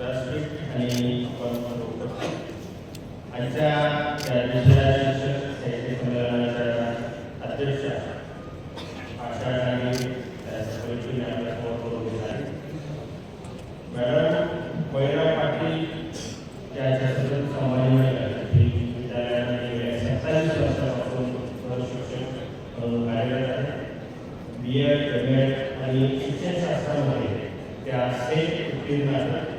व्यासपीठ आणि आपण उपस्थित आजच्या या दुसऱ्या शिक्षक साहित्य संमेलनाच्या अध्यक्ष आशा नागरी त्या समितीने आपल्या आहे मॅडम पाटील विद्यालयामध्ये सत्तावीस वर्षापासून कार्यरत आहे बी एड एम एड आणि शिक्षणशास्त्रामध्ये त्या सेट उत्तीर्ण आहेत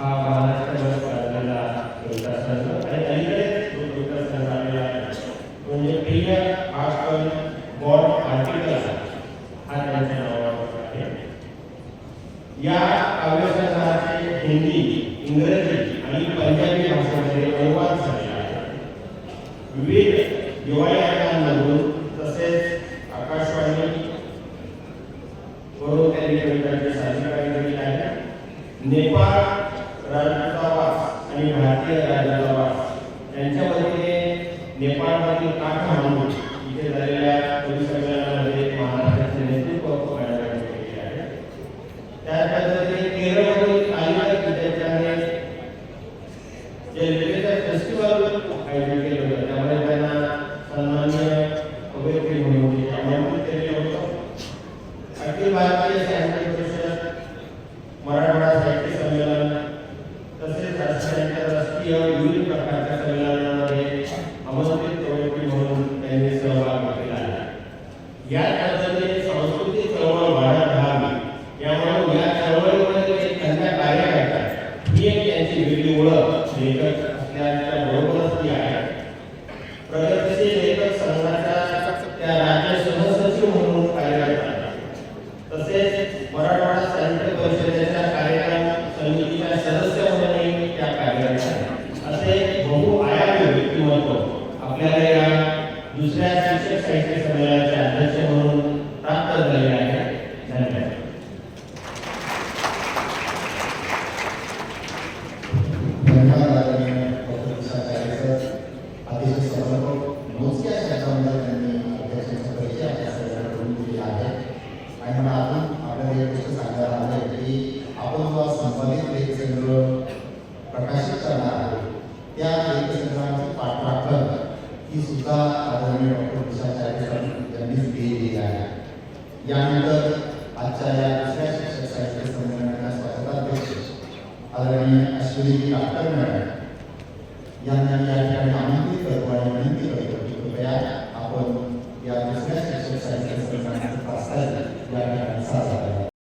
हा महाराष्ट्रावर चाललेला कविता संघ आणि अलीकडे जो कविता आलेला आहे म्हणजे प्रिय आजकाल गॉड आर्टिकल हा त्यांच्या नावावर आहे या काव्यसंग्रहाचे हिंदी इंग्रजी आणि पंजाबी भाषेमध्ये अनुवाद झालेला आहे विविध दिवाळी तसेच आकाशवाणी वरून त्यांनी कवितांची सादरीकरण केली आहे नेपाळ राजदूतावास आणि भारतीय राजदूतावास यांच्यामध्ये नेपाळमधील काठमांडू इथे झालेल्या कवी महाराष्ट्राचे नेतृत्व मॅडमने केले आहे. त्याच पद्धतीने केरळमधील अलिबाग विद्यापीठाने जे लिटरेचर फेस्टिवल आयोजित केलं होतं, त्यामध्ये त्यांना सन्मान्य त्यांनी सहभाग घेतलेला आहे या पद्धतीने सांस्कृतिक चळवळ वाढत राहावी यामुळे या चळवळीमध्ये जे त्यांच्या कार्य करतात ही एक त्यांची वेगळी ओळख लेखक असल्याच्या बरोबरच ती आहे. प्रगतशील यानंतर आजच्या या दुसऱ्या शिक्षक साहित्य संमेलनाच्या स्वागताध्यक्ष आदरणीय अश्विनी डॉक्टर मॅडम यांना या ठिकाणी आमंत्रित करतो आणि